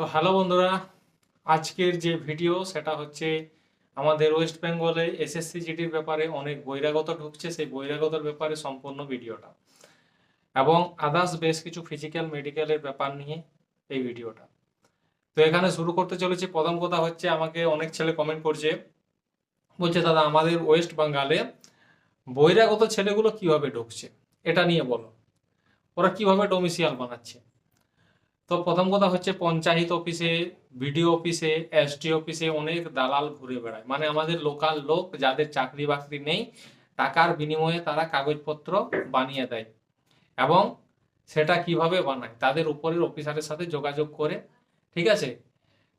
তো হ্যালো বন্ধুরা, আজকের যে ভিডিও সেটা হচ্ছে আমাদের ওয়েস্ট বেঙ্গলে এসএসসি জিডির ব্যাপারে অনেক বহিরাগত ঢুকছে, সেই বহিরাগতর ব্যাপারে সম্পূর্ণ ভিডিওটা এবং আদার্স বেশ কিছু ফিজিক্যাল মেডিকেলের ব্যাপার নিয়ে এই ভিডিওটা। তো এখানে শুরু করতে চলেছি। প্রথম কথা হচ্ছে, আমাকে অনেক ছেলে কমেন্ট করছে, বলছে, দাদা, আমাদের ওয়েস্ট বেঙ্গলে বহিরাগত ছেলেগুলো কীভাবে ঢুকছে? এটা নিয়ে বলো। ওরা কীভাবে ডোমিসিয়াল বানাচ্ছে? তো প্রথম কথা হচ্ছে পঞ্চায়েত অফিসে, বিডিও অফিসে এসটি অফিসে অনেক দালাল ঘুরে বেড়ায়। মানে আমাদের লোকাল লোক যাদের চাকরি বাকরি নেই, টাকার বিনিময়ে তারা কাগজপত্র বানিয়ে দেয় এবং সেটা কীভাবে বানায়? তাদের উপরের অফিসারের সাথে যোগাযোগ করে, ঠিক আছে?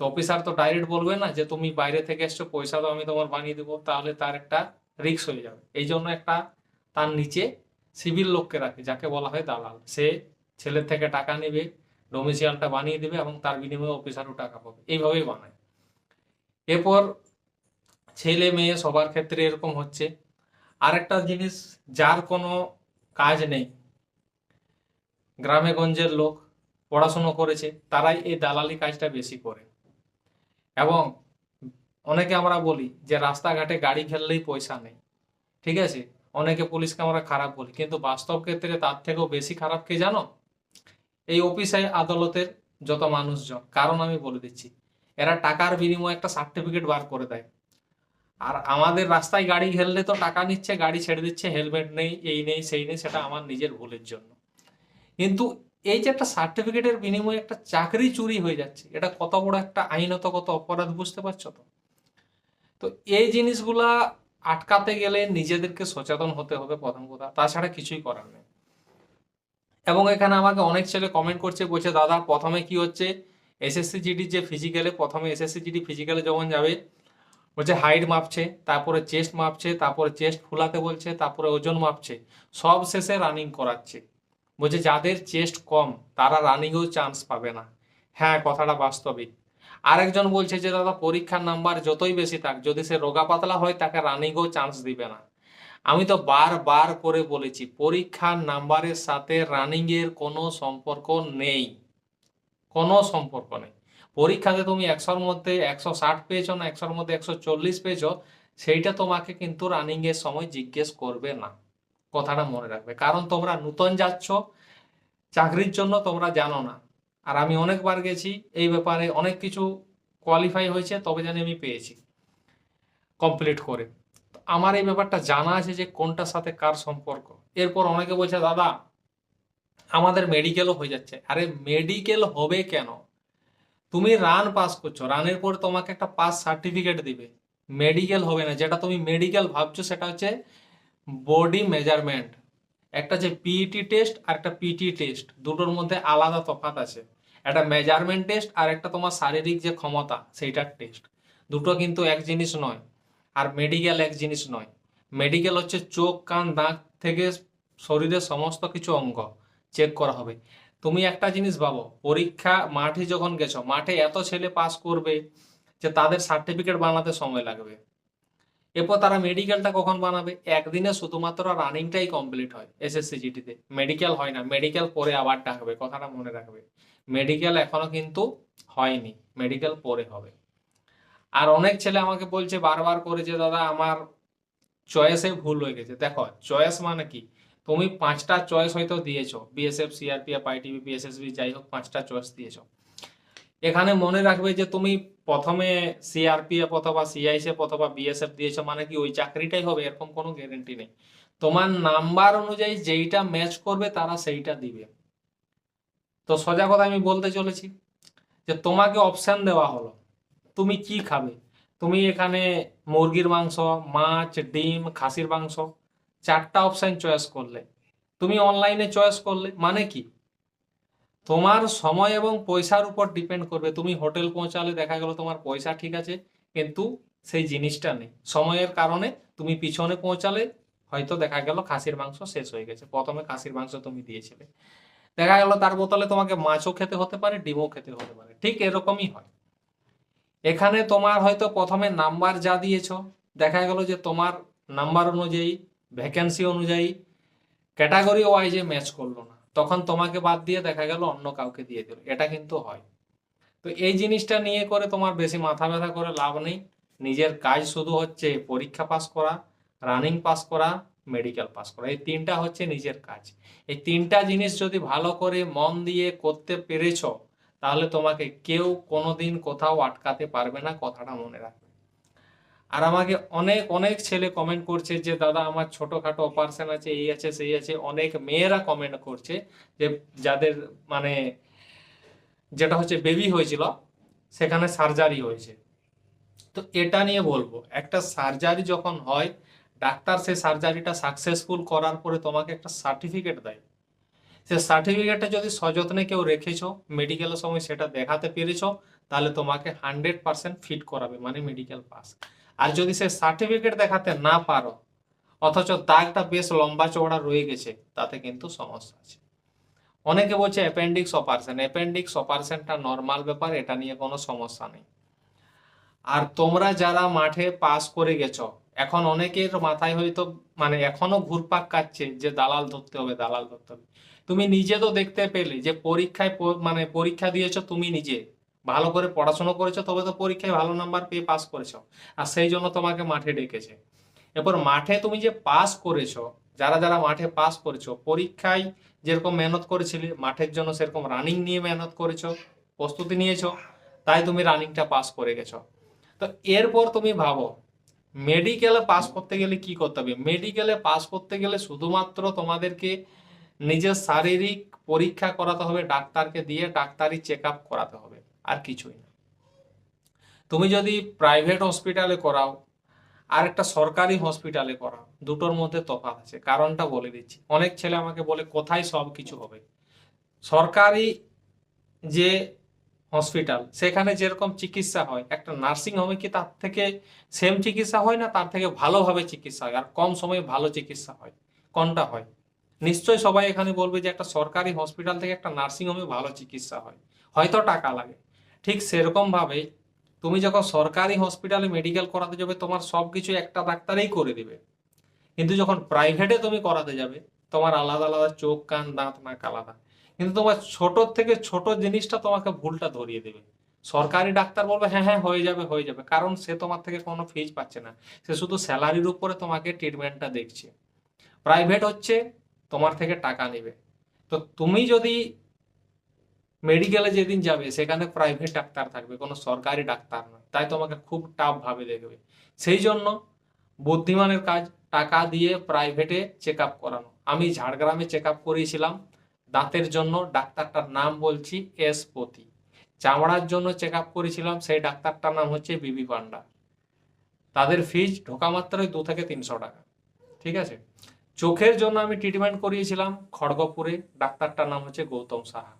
তো অফিসার তো ডাইরেক্ট বলবে না যে, তুমি বাইরে থেকে এসছো, পয়সা তো আমি তোমার বানিয়ে দেবো। তাহলে তার একটা রিস্ক হয়ে যাবে। এই জন্য একটা তার নিচে সিভিল লোককে রাখে, যাকে বলা হয় দালাল। সে ছেলের থেকে টাকা নেবে ডোমিসিয়ালটা বানিয়ে দেবে এবং তার বিনিময়ে অফিসারও টাকা পাবে। এইভাবেই বানায়। এরপর ছেলে মেয়ে সবার ক্ষেত্রে এরকম হচ্ছে। আরেকটা জিনিস, যার কোনো কাজ নেই, গ্রামে গঞ্জের লোক পড়াশুনো করেছে, তারাই এই দালালি কাজটা বেশি করে। এবং অনেকে আমরা বলি যে, রাস্তাঘাটে গাড়ি ঘেরলেই পয়সা নেই। ঠিক আছে? অনেকে পুলিশকে আমরা খারাপ বলি। কিন্তু বাস্তব ক্ষেত্রে তার থেকেও বেশি খারাপ কে জানো? এই অফিসে আদালতের যত মানুষজন, কারণ আমি বলে দিচ্ছি, এরা টাকার বিনিময়ে একটা সার্টিফিকেট বার করে দেয়। আর আমাদের রাস্তায় গাড়ি ঘেরলে তো টাকা নিচ্ছে, গাড়ি ছেড়ে দিচ্ছে, হেলমেট নেই, এই নেই, সেই নেই, সেটা আমার নিজের ভুলের জন্য। কিন্তু এই যে একটা সার্টিফিকেটের বিনিময়ে একটা চাকরি চুরি হয়ে যাচ্ছে, এটা কত বড় একটা আইনত কত অপরাধ বুঝতে পারছ তো? তো এই জিনিসগুলা আটকাতে গেলে নিজেদেরকে সচেতন হতে হবে প্রথম কথা, তাছাড়া কিছুই করার নেই। এবং এখানে আমাকে অনেক ছেলে কমেন্ট করছে, বলছে, দাদা, প্রথমে কি হচ্ছে? এসএসসি জিডি যে ফিজিক্যালে প্রথমে এসএসসি জিডি ফিজিক্যালে যখন যাবে, বলছে হাইট মাপছে, তারপরে চেস্ট মাপছে, তারপরে চেস্ট ফুলাতে বলছে, তারপরে ওজন মাপছে, সব শেষে রানিং করাচ্ছে। বলছে, যাদের চেস্ট কম, তারা রানিংয়েও চান্স পাবে না। হ্যাঁ কথাটা বাস্তবিক আরেকজন বলছে যে, দাদা, পরীক্ষার নাম্বার যতই বেশি থাক, যদি সে রোগা পাতলা হয়, তাকে রানিংয়েও চান্স দিবে না। আমি তো বারবার করে বলেছি, পরীক্ষার নাম্বারের সাথে রানিং এর কোনো সম্পর্ক নেই। কোনো সম্পর্ক নেই। পরীক্ষাতে তুমি একশোর মধ্যে একশো ষাট পেয়েছ না, একশোর মধ্যে একশো চল্লিশ পেয়েছ, সেইটা তোমাকে কিন্তু রানিং এর সময় জিজ্ঞেস করবে না। কথাটা মনে রাখবে। কারণ তোমরা নূতন যাচ্ছ, চাকরির জন্য তোমরা জানো না। আর আমি অনেকবার গেছি, এই ব্যাপারে অনেক কিছু কোয়ালিফাই হয়েছে, তবে জানি আমি পেয়েছি। কমপ্লিট করে। আমার এই ব্যাপারটা জানা আছে যে কোনটার সাথে কার সম্পর্ক। এরপর অনেকে বলছে, দাদা, আমাদের মেডিকেলও হয়ে যাচ্ছে। আরে মেডিকেল হবে কেন? তুমি রান পাস করছ রানের পর তোমাকে একটা পাস সার্টিফিকেট দিবে। মেডিকেল হবে না। যেটা তুমি মেডিকেল ভাবছ সেটা হচ্ছে বডি মেজারমেন্ট একটা যে পিইটি টেস্ট আর একটা পিটি টেস্ট দুটোর মধ্যে আলাদা তফাৎ আছে। একটা মেজারমেন্ট টেস্ট আর একটা তোমার শারীরিক যে ক্ষমতা, সেইটার টেস্ট দুটো কিন্তু এক জিনিস নয়। আর মেডিকেল এক জিনিস নয়। মেডিকেল হচ্ছে চোখ, কান, দাঁত থেকে শরীরের সমস্ত কিছু অঙ্গ চেক করা হবে। তুমি একটা জিনিস ভাবো, পরীক্ষা মাঠে যখন গেছো, মাঠে এত ছেলে পাস করবে যে তাদের সার্টিফিকেট বানাতে সময় লাগবে। এরপর তারা মেডিকেলটা কখন বানাবে? একদিনে শুধুমাত্র রানিংটাই কমপ্লিট হয় এসএসসি জিটিতে মেডিকেল হয় না মেডিকেল পরে আবার ডাকবে, কথাটা মনে রাখবে। মেডিকেল এখনও কিন্তু হয়নি মেডিকেল পরে হবে। আর অনেক ছেলে আমাকে বলছে বারবার করে যে, দাদা, আমার চয়েসে ভুল হয়ে গেছে। দেখো চয়েস মানে কি? তুমি পাঁচটা চয়েস হয়তো দিয়েছ বিএসএফ সিআরপিএফ আইটিবি বিএসএসবি যাই হোক, পাঁচটা চয়েস দিয়েছ। এখানে মনে রাখবে যে, তুমি প্রথমে সিআরপিএফ অথবা সিআইএসএফ অথবা বিএসএফ দিয়েছ মানে কি, ওই চাকরিটাই হবে, এরকম কোনো গ্যারেন্টি নেই। তোমার নাম্বার অনুযায়ী যেইটা ম্যাচ করবে, তারা সেইটা দিবে। তো সোজা কথা আমি বলতে চলেছি যে, তোমাকে অপশান দেওয়া হলো। তুমি কি খাবে? তুমি এখানে মুরগির মাংস, মাছ, ডিম, খাসির মাংস, চারটা অপশান চয়েস করলে। তুমি অনলাইনে চয়েস করলে মানে কি? তোমার সময় এবং পয়সার উপর ডিপেন্ড করবে। তুমি হোটেল পৌঁছালে দেখা গেল তোমার পয়সা ঠিক আছে, কিন্তু সেই জিনিসটা নেই। সময়ের কারণে তুমি পিছনে পৌঁছালে হয়তো দেখা গেল খাসির মাংস শেষ হয়ে গেছে। প্রথমে খাসির মাংস তুমি দিয়েছিলে। দেখা গেল তার বোতলে তোমাকে মাছও খেতে হতে পারে, ডিমও খেতে হতে পারে। ঠিক এরকমই হয়। এখানে তোমার হয়তো প্রথমে নাম্বার যা দিয়েছ, দেখা গেল যে তোমার নাম্বার অনুযায়ী ভ্যাকেন্সি অনুযায়ী ক্যাটাগরি ওয়াইজে ম্যাচ করল না। তখন তোমাকে বাদ দিয়ে দেখা গেল অন্য কাউকে দিয়ে দিল। এটা কিন্তু হয়। তো এই জিনিসটা নিয়ে করে তোমার বেশি মাথা ব্যথা করে লাভ নেই। নিজের কাজ শুধু হচ্ছে পরীক্ষা পাস করা রানিং পাস করা মেডিকেল পাস করা। এই তিনটা হচ্ছে নিজের কাজ। এই তিনটা জিনিস যদি ভালো করে মন দিয়ে করতে পেরেছ তাহলে তোমাকে কেউ কোনোদিন কোথাও আটকাতে পারবে না কথাটা মনে রাখবে। আর আমাকে অনেক অনেক ছেলে কমেন্ট করছে যে, দাদা, আমার ছোটখাটো অপারেশন আছে, এই আছে, সেই আছে। অনেক মেয়েরা কমেন্ট করছে যে, যাদের মানে যেটা হচ্ছে বেবি হয়েছিল, সেখানে সার্জারি হয়েছে। তো এটা নিয়ে বলব, একটা সার্জারি যখন হয়, ডাক্তার সেই সার্জারিটা সাকসেসফুল করার পরে তোমাকে একটা সার্টিফিকেট দেয়। সে সার্টিফিকেটটা যদি সযত্নে কেউ রেখেছো মেডিকেলের সময় সেটা দেখাতে পেরেছ, তাহলে তোমাকে হান্ড্রেড পার্সেন্ট ফিট করাবে মানে মেডিকেল পাস আর যদি সে সার্টিফিকেট দেখাতে না পারো, অথচ দাগটা বেশ লম্বা চওড়া রয়ে গেছে, তাতে কিন্তু সমস্যা আছে। অনেকে বলছে অ্যাপেন্ডিক্স অপারেশন অ্যাপেন্ডিক্স অপারেশনটা নর্মাল ব্যাপার, এটা নিয়ে কোনো সমস্যা নেই। আর তোমরা যারা মাঠে পাস করে গেছো, এখন অনেকের মাথায় হয়তো মানে এখনও ঘুরপাক কাচ্ছে যে দালাল ধরতে হবে, দালাল ধরতে হবে। তুমি নিজে তো দেখতে পেলে যে পরীক্ষায় মানে পরীক্ষা দিয়েছ তুমি নিজে। ভালো করে পড়াশোনা করেছ, তবে তো পরীক্ষায় ভালো নাম্বার পেয়ে পাস করেছ। আর সেই জন্য তোমাকে মাঠে ডেকেছে। এরপর মাঠে তুমি যে পাস করেছ, যারা যারা মাঠে পাস করেছ, পরীক্ষায় যেরকম মেহনত করেছিলে, মাঠের জন্য সেরকম রানিং নিয়ে মেহনত করেছ, প্রস্তুতি নিয়েছো, তাই তুমি রানিংটা পাস করে গেছো। তো এরপর তুমি ভাবো মেডিকেলে পাস করতে গেলে কি করতে হবে? মেডিকেলে পাস করতে গেলে শুধুমাত্র তোমাদেরকে নিজের শারীরিক পরীক্ষা করাতে হবে, ডাক্তারকে দিয়ে ডাক্তারি চেক আপ করাতে হবে, আর কিছুই না। তুমি যদি প্রাইভেট হসপিটালে করাও, আর একটা সরকারি হসপিটালে করাও, দুটোর মধ্যে তফাৎ আছে। কারণটা বলে দিচ্ছি। অনেক ছেলে আমাকে বলে, কোথায় সব কিছু হবে? সরকারি যে হসপিটাল সেখানে যেরকম চিকিৎসা হয়, একটা নার্সিং হোমে কি তার থেকে সেম চিকিৎসা হয় না? তার থেকে ভালোভাবে চিকিৎসা হয়, আর কম সময়ে ভালো চিকিৎসা হয়? কোনটা হয়? নিশ্চয়ই সবাই এখানে বলবে যে একটা সরকারি হসপিটাল থেকে একটা নার্সিং হোমে ভালো চিকিৎসা হয়। হয়তো টাকা লাগে। ঠিক সেরকম ভাবে তুমি যখন সরকারি হসপিটালে মেডিকেল করাতে যাবে, তোমার সব কিছু একটা ডাক্তারই করে দিবে। কিন্তু যখন প্রাইভেটে তুমি করাতে যাবে, তোমার আলাদা আলাদা চোখ, কান, দাঁত, নাক আলাদা। কিন্তু তোমার ছোট থেকে ছোট জিনিসটা তোমাকে ভুলটা ধরিয়ে দেবে। সরকারি ডাক্তার বলবে হ্যাঁ হ্যাঁ হয়ে যাবে হয়ে যাবে। কারণ সে তোমার থেকে কোনো ফিজ পাচ্ছে না। সে শুধু স্যালারির উপরে তোমাকে ট্রিটমেন্টটা দেখছে। প্রাইভেট হচ্ছে তোমার থেকে টাকা নেবে। তো তুমি যদি মেডিকেলে যেদিন যাবে, সেখানে প্রাইভেট ডাক্তার থাকবে, কোনো সরকারি ডাক্তার নয়। তাই তোমাকে খুব টাফ ভাবে দেখবে। সেই জন্য বুদ্ধিমানের কাজ, টাকা দিয়ে প্রাইভেটে চেক আপ করানো। আমি ঝাড়গ্রামে চেক আপ করিয়েছিলাম। দাঁতের জন্য ডাক্তারটার নাম বলছি এস পতি। চামড়ার জন্য চেক আপ করেছিলাম, সেই ডাক্তারটার নাম হচ্ছে বিবি পান্ডা। তাদের ফিজ ঢোকা মাত্রই দু থেকে তিনশো টাকা। ঠিক আছে? চোখের জন্য আমি ট্রিটমেন্ট করিয়েছিলাম খড়গপুরে। ডাক্তারটার নাম হচ্ছে গৌতম সাহা।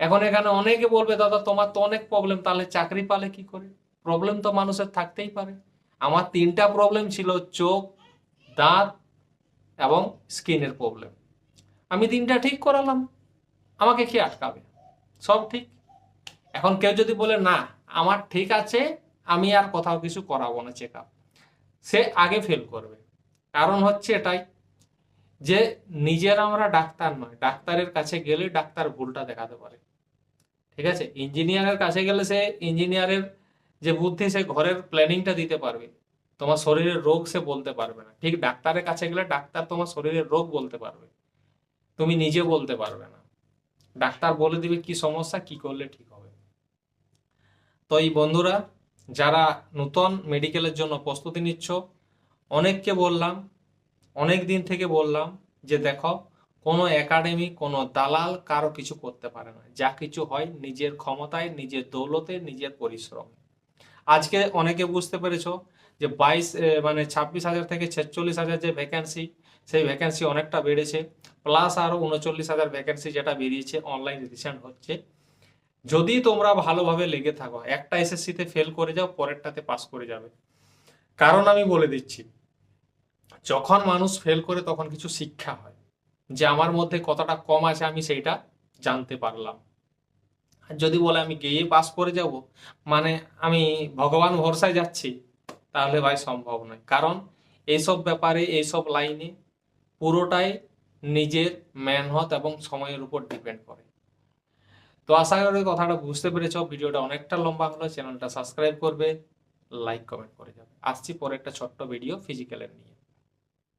এখন এখানে অনেকে বলবে, দাদা, তোমার তো অনেক প্রবলেম তাহলে চাকরি পালে কি করে? প্রবলেম তো মানুষের থাকতেই পারে। আমার তিনটা প্রবলেম ছিল চোখ, দাঁত এবং স্কিনের প্রবলেম আমি তিনটা ঠিক করালাম। আমাকে কি আটকাবে? সব ঠিক। এখন কেউ যদি বলে, না, আমার ঠিক আছে, আমি আর কোথাও কিছু করাবো না চেক সে আগে ফেল করবে। কারণ হচ্ছে এটাই। যে নিজের আমরা ডাক্তার নয়, ডাক্তারের কাছে গেলে ডাক্তার ভুলটা দেখাতে পারে। ঠিক আছে? ইঞ্জিনিয়ারের কাছে গেলে সে ইঞ্জিনিয়ারের যে বুদ্ধি, সে ঘরের প্ল্যানিংটা দিতে পারবে। তোমার শরীরের রোগ সে বলতে পারবে না। ঠিক ডাক্তারের কাছে গেলে ডাক্তার তোমার শরীরের রোগ বলতে পারবে। তুমি নিজে বলতে পারবে না। ডাক্তার বলে দিবে কি সমস্যা, কি করলে ঠিক হবে। তো এই বন্ধুরা, যারা নতুন মেডিকেলের জন্য প্রস্তুতি নিচ্ছ, অনেককে বললাম অনেক দিন থেকে বললাম যে দেখো, কোনো একাডেমি, কোনো দালাল কারও কিছু করতে পারে না। যা কিছু হয় নিজের ক্ষমতায়, নিজের দৌলতে, নিজের পরিশ্রমে। আজকে অনেকে বুঝতে পেরেছ যে বাইশ মানে ছাব্বিশ হাজার থেকে ছেচল্লিশ হাজার যে ভ্যাকেন্সি সেই ভ্যাকেন্সি অনেকটা বেড়েছে। প্লাস আরও উনচল্লিশ হাজার ভ্যাকেন্সি যেটা বেরিয়েছে অনলাইন রিসেন্ট হচ্ছে। যদি তোমরা ভালোভাবে লেগে থাকো, একটা এসএসসিতে ফেল করে যাও, পরেরটাতে পাস করে যাবে। কারণ আমি বলে দিচ্ছি যখন মানুষ ফেল করে তখন কিছু শিক্ষা হয়। যে আমার মধ্যে কতটা কম আছে আমি সেইটা জানতে পারলাম। যদি বলে আমি গিয়ে পাস করে যাব মানে আমি ভগবান ভরসায় যাচ্ছি, তাহলে ভাই সম্ভব নয়। কারণ এইসব ব্যাপারে, এইসব লাইনে পুরোটাই নিজের মেহনত এবং সময়ের উপর ডিপেন্ড করে। তো আশা করি কথাটা বুঝতে পেরেছ। ভিডিওটা অনেকটা লম্বা হলো। চ্যানেলটা সাবস্ক্রাইব করবে লাইক কমেন্ট করে যাবে। আসছি পরে একটা ছোট্ট ভিডিও ফিজিক্যালের নিয়ে।